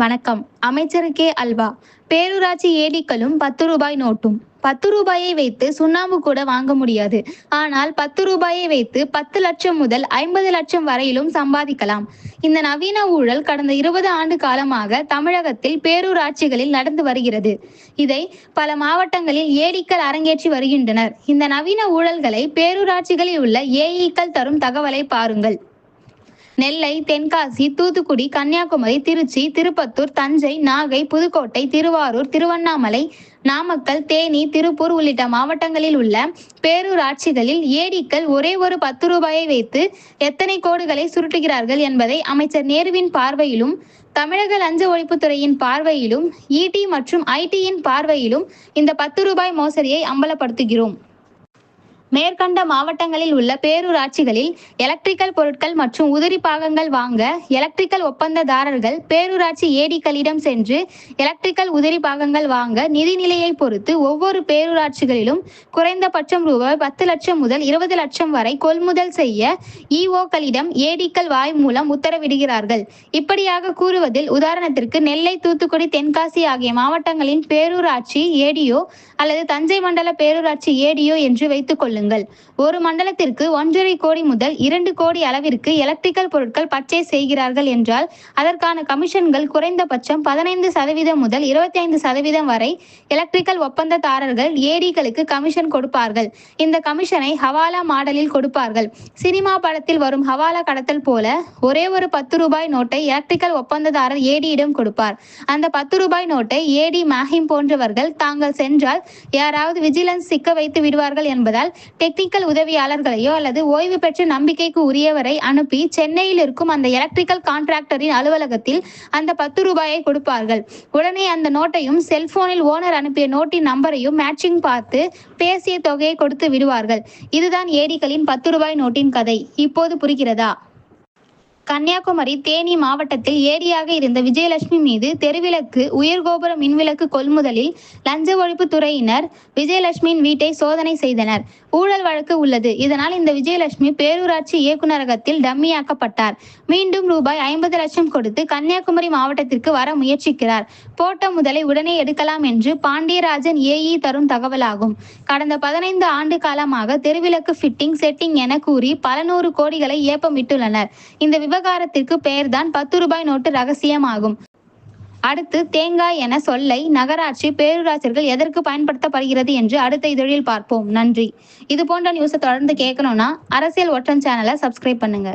வணக்கம். அமைச்சருக்கே அல்வா பேரூராட்சி ஏடிக்களும் பத்து ரூபாய் நோட்டும். பத்து ரூபாயை வைத்து சுண்ணாம்பு கூட வாங்க முடியாது. ஆனால் பத்து ரூபாயை வைத்து பத்து லட்சம் முதல் ஐம்பது லட்சம் வரையிலும் சம்பாதிக்கலாம். இந்த நவீன ஊழல் கடந்த இருபது ஆண்டு காலமாக தமிழகத்தில் பேரூராட்சிகளில் நடந்து வருகிறது. இதை பல மாவட்டங்களில் ஏடிக்கள் அரங்கேற்றி வருகின்றனர். இந்த நவீன ஊழல்களை பேரூராட்சிகளில் உள்ள ஏஇக்கள் தரும் தகவலை பாருங்கள். நெல்லை தென்காசி தூத்துக்குடி கன்னியாகுமரி திருச்சி திருப்பத்தூர் தஞ்சை நாகை புதுக்கோட்டை திருவாரூர் திருவண்ணாமலை நாமக்கல் தேனி திருப்பூர் உள்ளிட்ட மாவட்டங்களில் உள்ள பேரூராட்சிகளில் ஏடிக்கள் ஒரே ஒரு பத்து ரூபாயை வைத்து எத்தனை கோடுகளை சுருட்டுகிறார்கள் என்பதை அமைச்சர் நேருவின் பார்வையிலும் தமிழக லஞ்ச ஒழிப்புத்துறையின் பார்வையிலும் இடி மற்றும் ஐடியின் பார்வையிலும் இந்த பத்து ரூபாய் மோசடியை அம்பலப்படுத்துகிறோம். மேற்கண்ட மாவட்டங்களில் உள்ள பேரூராட்சிகளில் எலக்ட்ரிக்கல் பொருட்கள் மற்றும் உதிரி பாகங்கள் வாங்க எலக்ட்ரிக்கல் ஒப்பந்ததாரர்கள் பேரூராட்சி ஏடிக்களிடம் சென்று எலக்ட்ரிக்கல் உதிரி பாகங்கள் வாங்க நிதிநிலையை பொறுத்து ஒவ்வொரு பேரூராட்சிகளிலும் குறைந்தபட்சம் ரூபாய் பத்து லட்சம் முதல் இருபது லட்சம் வரை கொள்முதல் செய்ய இஓக்களிடம் ஏடிக்கள் வாய் மூலம் உத்தரவிடுகிறார்கள். இப்படியாக கூறுவதில் உதாரணத்திற்கு நெல்லை தூத்துக்குடி தென்காசி ஆகிய மாவட்டங்களின் பேரூராட்சி ஏடியோ அல்லது தஞ்சை மண்டல பேரூராட்சி ஏடியோ என்று வைத்துக் கொள்ளுங்கள் ஒரு மண்டலத்திற்கு ஒன்றரை கோடி முதல் இரண்டு கோடி அளவிற்கு எலக்ட்ரிக்கல் பொருட்கள் பர்ச்சேஸ் செய்கிறார்கள் என்றால் அதற்கான கமிஷன்கள் குறைந்தபட்சம் பதினைந்து சதவீதம் முதல் இருபத்தி ஐந்து சதவீதம் வரை எலக்ட்ரிக்கல் ஒப்பந்ததாரர்கள் ஏடிகளுக்கு கமிஷன் கொடுப்பார்கள். இந்த கமிஷனை ஹவாலா மாடலில் கொடுப்பார்கள். சினிமா படத்தில் வரும் ஹவாலா கடத்தல் போல ஒரே ஒரு பத்து ரூபாய் நோட்டை எலக்ட்ரிக்கல் ஒப்பந்ததாரர் ஏடியிடம் கொடுப்பார். அந்த பத்து ரூபாய் நோட்டை ஏடி மாஹிம் போன்றவர்கள் தாங்கள் சென்றால் யாராவது விஜிலன்ஸ் சிக்க வைத்து விடுவார்கள் என்பதால் டெக்னிக்கல் உதவியாளர்களையோ அல்லது ஓய்வு பெற்ற நம்பிக்கைக்கு உரியவரை அனுப்பி சென்னையில் இருக்கும் அந்த எலக்ட்ரிக்கல் கான்ட்ராக்டரின் அலுவலகத்தில் அந்த பத்து ரூபாயை கொடுப்பார்கள். உடனே அந்த நோட்டையும் செல்போனில் ஓனர் அனுப்பிய நோட்டின் நம்பரையும் மேட்சிங் பார்த்து பேசிய தொகையை கொடுத்து விடுவார்கள். இதுதான் ஏடிகளின் பத்து ரூபாய் நோட்டின் கதை. இப்போது புரிகிறதா? கன்னியாகுமரி தேனி மாவட்டத்தில் ஏரியாக இருந்த விஜயலட்சுமி மீது தெருவிளக்கு உயர்கோபுர மின்விளக்கு கொள்முதலில் லஞ்ச ஒழிப்பு துறையினர் விஜயலட்சுமியின் வீட்டை சோதனை செய்தனர். ஊழல் வழக்கு உள்ளது. இதனால் இந்த விஜயலட்சுமி பேரூராட்சி இயக்குநரகத்தில் டம்மியாக்கப்பட்டார். மீண்டும் ரூபாய் ஐம்பது லட்சம் கொடுத்து கன்னியாகுமரி மாவட்டத்திற்கு வர முயற்சிக்கிறார். போட்ட முதலை உடனே எடுக்கலாம் என்று பாண்டியராஜன் ஏஇ தரும் தகவலாகும். கடந்த பதினைந்து ஆண்டு காலமாக தெருவிளக்கு ஃபிட்டிங் செட்டிங் என கூறி பல நூறு கோடிகளை ஏப்பமிட்டுள்ளனர். இந்த விவகாரத்திற்கு பெயர்தான் பத்து ரூபாய் நோட்டு ரகசியமாகும். அடுத்து தேங்காய் என சொல்லை நகராட்சி பேரூராட்சிகள் எதற்கு பயன்படுத்தப்படுகிறது என்று அடுத்த இதழில் பார்ப்போம். நன்றி. இது போன்ற நியூஸை தொடர்ந்து கேட்கணும்னா அரசியல் ஒற்றன் சேனலை சப்ஸ்கிரைப் பண்ணுங்க.